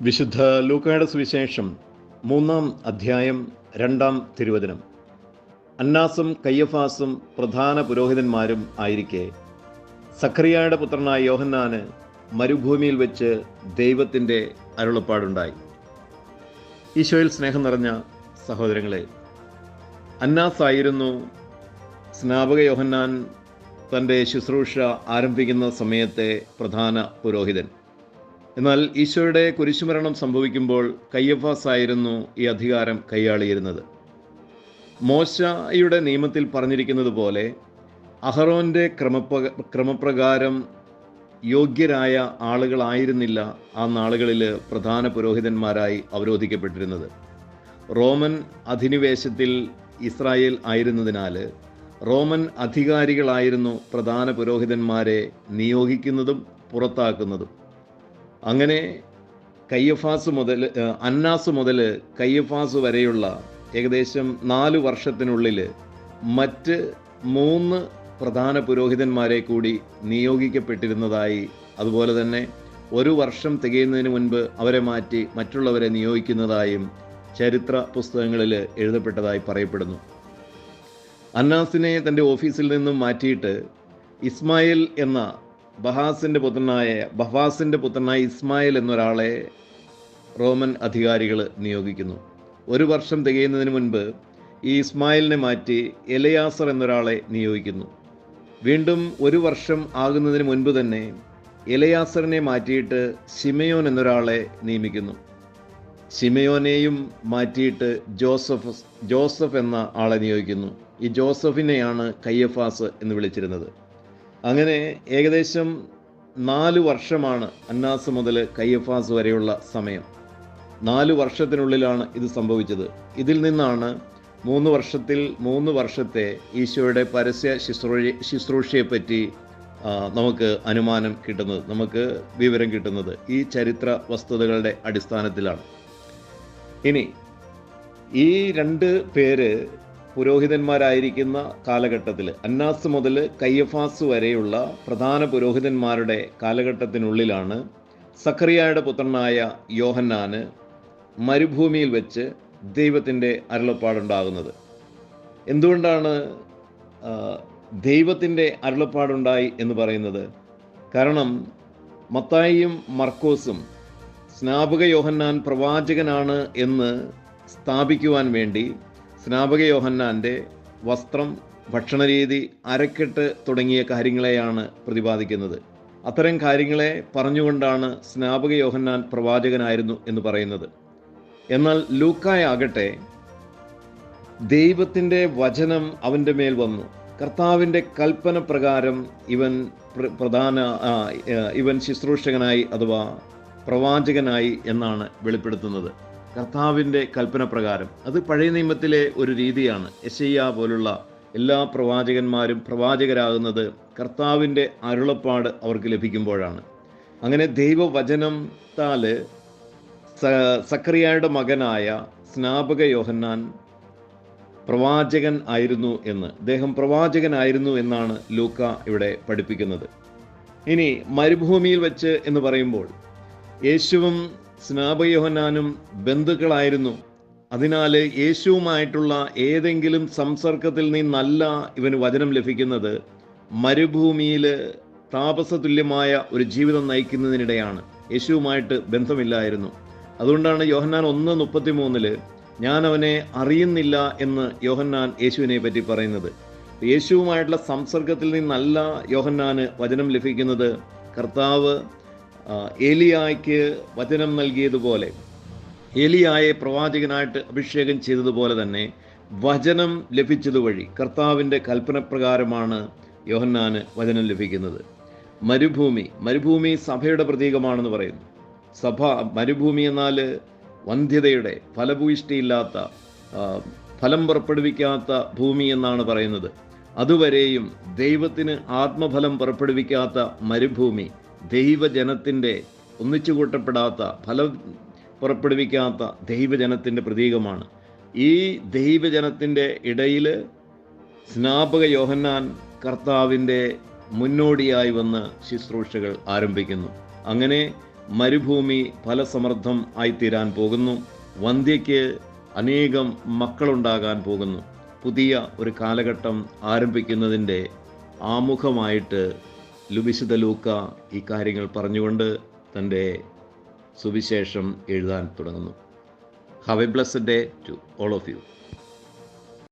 വിശുദ്ധ ലൂക്കയുടെ സുവിശേഷം മൂന്നാം അധ്യായം രണ്ടാം തിരുവചനം. അന്നാസും കയ്യഫാസും പ്രധാന പുരോഹിതന്മാരും ആയിരിക്കെ. സഖറിയായുടെ പുത്രനായ യോഹന്നാന് മരുഭൂമിയിൽ വെച്ച് ദൈവത്തിന്റെ അരുളപ്പാടുണ്ടായി. ഈശോയിൽ സ്നേഹം നിറഞ്ഞ സഹോദരങ്ങളെ അന്നാസായിരുന്നു സ്നാപക യോഹന്നാൻ തന്റെ ശുശ്രൂഷ ആരംഭിക്കുന്ന സമയത്തെ പ്രധാന പുരോഹിതൻ. എന്നാൽ ഈശോയുടെ കുരിശുമരണം സംഭവിക്കുമ്പോൾ കയ്യഫാസ് ആയിരുന്നു ഈ അധികാരം കൈയാളിയിരുന്നത്. മോശയുടെ നിയമത്തിൽ പറഞ്ഞിരിക്കുന്നത് പോലെ അഹറോന്റെ ക്രമപ്ര ക്രമപ്രകാരം യോഗ്യരായ ആളുകളായിരുന്നില്ല ആ നാളുകളിൽ പ്രധാന പുരോഹിതന്മാരായി അവരോധിക്കപ്പെട്ടിരുന്നത്. റോമൻ അധിനിവേശത്തിൽ ഇസ്രായേൽ ആയിരുന്നതിനാൽ റോമൻ അധികാരികളായിരുന്നു പ്രധാന പുരോഹിതന്മാരെ നിയോഗിക്കുന്നതും പുറത്താക്കുന്നതും. അങ്ങനെ കയ്യഫാസ് മുതൽ അന്നാസ് മുതൽ കയ്യഫാസ് വരെയുള്ള ഏകദേശം നാല് വർഷത്തിനുള്ളിൽ മറ്റ് മൂന്ന് പ്രധാന പുരോഹിതന്മാരെ കൂടി നിയോഗിക്കപ്പെട്ടിരുന്നതായി അതുപോലെ തന്നെ ഒരു വർഷം തികയുന്നതിന് മുൻപ് അവരെ മാറ്റി മറ്റുള്ളവരെ നിയോഗിക്കുന്നതായും ചരിത്ര പുസ്തകങ്ങളിൽ എഴുതപ്പെട്ടതായി പറയപ്പെടുന്നു. അന്നാസിനെ തന്റെ ഓഫീസിൽ നിന്നും മാറ്റിയിട്ട് ഇസ്മായിൽ എന്ന ബഹാസിന്റെ പുത്രനായ ബഹാസിന്റെ പുത്രനായ ഇസ്മായിൽ എന്നൊരാളെ റോമൻ അധികാരികൾ നിയോഗിക്കുന്നു. ഒരു വർഷം തികയുന്നതിന് മുൻപ് ഈ ഇസ്മായിലിനെ മാറ്റി എലയാസർ എന്നൊരാളെ നിയോഗിക്കുന്നു. വീണ്ടും ഒരു വർഷം ആകുന്നതിന് മുൻപ് തന്നെ എലയാസറിനെ മാറ്റിയിട്ട് ഷിമയോൻ എന്നൊരാളെ നിയമിക്കുന്നു. ഷിമയോനെയും മാറ്റിയിട്ട് ജോസഫ് ജോസഫ് എന്ന ആളെ നിയോഗിക്കുന്നു. ഈ ജോസഫിനെയാണ് കയ്യഫാസ് എന്ന് വിളിച്ചിരുന്നത്. അങ്ങനെ ഏകദേശം നാല് വർഷമാണ് അന്നാസ് മുതൽ കയ്യഫാസ് വരെയുള്ള സമയം. നാല് വർഷത്തിനുള്ളിലാണ് ഇത് സംഭവിച്ചത്. ഇതിൽ നിന്നാണ് മൂന്ന് വർഷത്തിൽ മൂന്ന് വർഷത്തെ ഈശോയുടെ പരസ്യ ശുശ്രൂഷ ശുശ്രൂഷയെപ്പറ്റി നമുക്ക് അനുമാനം കിട്ടുന്നത് നമുക്ക് വിവരം കിട്ടുന്നത് ഈ ചരിത്ര വസ്തുതകളുടെ അടിസ്ഥാനത്തിലാണ്. ഇനി ഈ രണ്ട് പേര് പുരോഹിതന്മാരായിരിക്കുന്ന കാലഘട്ടത്തിൽ അന്നാസ് മുതൽ കയ്യഫാസ് വരെയുള്ള പ്രധാന പുരോഹിതന്മാരുടെ കാലഘട്ടത്തിനുള്ളിലാണ് സഖറിയായുടെ പുത്രനായ യോഹന്നാന് മരുഭൂമിയിൽ വെച്ച് ദൈവത്തിന്റെ അരുളപ്പാടുണ്ടാകുന്നത്. എന്തുകൊണ്ടാണ് ദൈവത്തിന്റെ അരുളപ്പാടുണ്ടായി എന്ന് പറയുന്നത്? കാരണം മത്തായിയും മർക്കോസും സ്നാപക യോഹന്നാൻ പ്രവാചകനാണ് എന്ന് സ്ഥാപിക്കുവാൻ വേണ്ടി സ്നാപക യോഹന്നാന്റെ വസ്ത്രം ഭക്ഷണരീതി അരക്കെട്ട് തുടങ്ങിയ കാര്യങ്ങളെയാണ് പ്രതിപാദിക്കുന്നത്. അത്തരം കാര്യങ്ങളെ പറഞ്ഞുകൊണ്ടാണ് സ്നാപക യോഹന്നാൻ പ്രവാചകനായിരുന്നു എന്ന് പറയുന്നത്. എന്നാൽ ലൂക്കായാകട്ടെ ദൈവത്തിന്റെ വചനം അവന്റെ മേൽ വന്നു. കർത്താവിന്റെ കൽപ്പന പ്രകാരം ഇവൻ പ്ര- പ്രധാന ഇവൻ ശുശ്രൂഷകനായി അഥവാ പ്രവാചകനായി എന്നാണ് വെളിപ്പെടുത്തുന്നത്. കർത്താവിന്റെ കൽപ്പന പ്രകാരം. അത് പഴയ നിയമത്തിലെ ഒരു രീതിയാണ്. എസയ്യ പോലുള്ള എല്ലാ പ്രവാചകന്മാരും പ്രവാചകരാകുന്നത് കർത്താവിന്റെ അരുളപ്പാട് അവർക്ക് ലഭിക്കുമ്പോഴാണ്. അങ്ങനെ ദൈവവചനത്താൽ സ- സക്കറിയായുടെ മകനായ സ്നാപക യോഹന്നാൻ പ്രവാചകൻ ആയിരുന്നു എന്ന് അദ്ദേഹം പ്രവാചകനായിരുന്നു എന്നാണ് ലൂക്ക ഇവിടെ പഠിപ്പിക്കുന്നത്. ഇനി മരുഭൂമിയിൽ വെച്ച് എന്ന് പറയുമ്പോൾ യേശുവും സ്നാപയോഹനാനും ബന്ധുക്കളായിരുന്നു. അതിനാൽ യേശുവുമായിട്ടുള്ള ഏതെങ്കിലും സംസർഗത്തിൽ നിന്നല്ല ഇവന് വചനം ലഭിക്കുന്നത് മരുഭൂമിയിൽ താപസതുല്യമായ ഒരു ജീവിതം നയിക്കുന്നതിനിടെയാണ്. യേശുവുമായിട്ട് ബന്ധമില്ലായിരുന്നു. അതുകൊണ്ടാണ് യോഹന്നാൻ ഒന്ന് മുപ്പത്തി മൂന്നിൽ ഞാൻ അവനെ അറിയുന്നില്ല എന്ന് യോഹന്നാൻ യേശുവിനെ പറ്റി പറയുന്നത്. യേശുവുമായിട്ടുള്ള സംസർഗത്തിൽ നിന്നല്ല യോഹന്നാന് വചനം ലഭിക്കുന്നത് കർത്താവ് ഏലിയായ്ക്ക് വചനം നൽകിയതുപോലെ ഏലിയായെ പ്രവാചകനായിട്ട് അഭിഷേകം ചെയ്തതുപോലെ തന്നെ വചനം ലഭിച്ചതുവഴി കർത്താവിന്റെ കൽപ്പനപ്രകാരമാണ് യോഹന്നാന് വചനം ലഭിക്കുന്നത്. മരുഭൂമി മരുഭൂമി സഭയുടെ പ്രതീകമാണെന്ന് പറയുന്നു. സഭ മരുഭൂമി എന്നാൽ വന്ധ്യതയുടെ ഫലഭൂയിഷ്ടിയില്ലാത്ത ഫലം പുറപ്പെടുവിക്കാത്ത ഭൂമി എന്നാണ് പറയുന്നത്. അതുവരെയും ദൈവത്തിന് ആത്മഫലം പുറപ്പെടുവിക്കാത്ത മരുഭൂമി ദൈവജനത്തിന്റെ ഒന്നിച്ചു കൂട്ടപ്പെടാത്ത ഫലം പുറപ്പെടുവിക്കാത്ത ദൈവജനത്തിന്റെ പ്രതീകമാണ്. ഈ ദൈവജനത്തിന്റെ ഇടയിൽ സ്നാപക യോഹന്നാൻ കർത്താവിന്റെ മുന്നോടിയായി വന്ന് ശുശ്രൂഷകൾ ആരംഭിക്കുന്നു. അങ്ങനെ മരുഭൂമി ഫലസമൃദ്ധം ആയിത്തീരാൻ പോകുന്നു. വന്ധ്യയ്ക്ക് അനേകം മക്കളുണ്ടാകാൻ പോകുന്നു. പുതിയ ഒരു കാലഘട്ടം ആരംഭിക്കുന്നതിന്റെ ആമുഖമായിട്ട് ലുബിശുദ്ധ ലൂക്ക ഈ കാര്യങ്ങൾ പറഞ്ഞുകൊണ്ട് തന്റെ സുവിശേഷം എഴുതാൻ തുടങ്ങുന്നു. Have a blessed day to all of you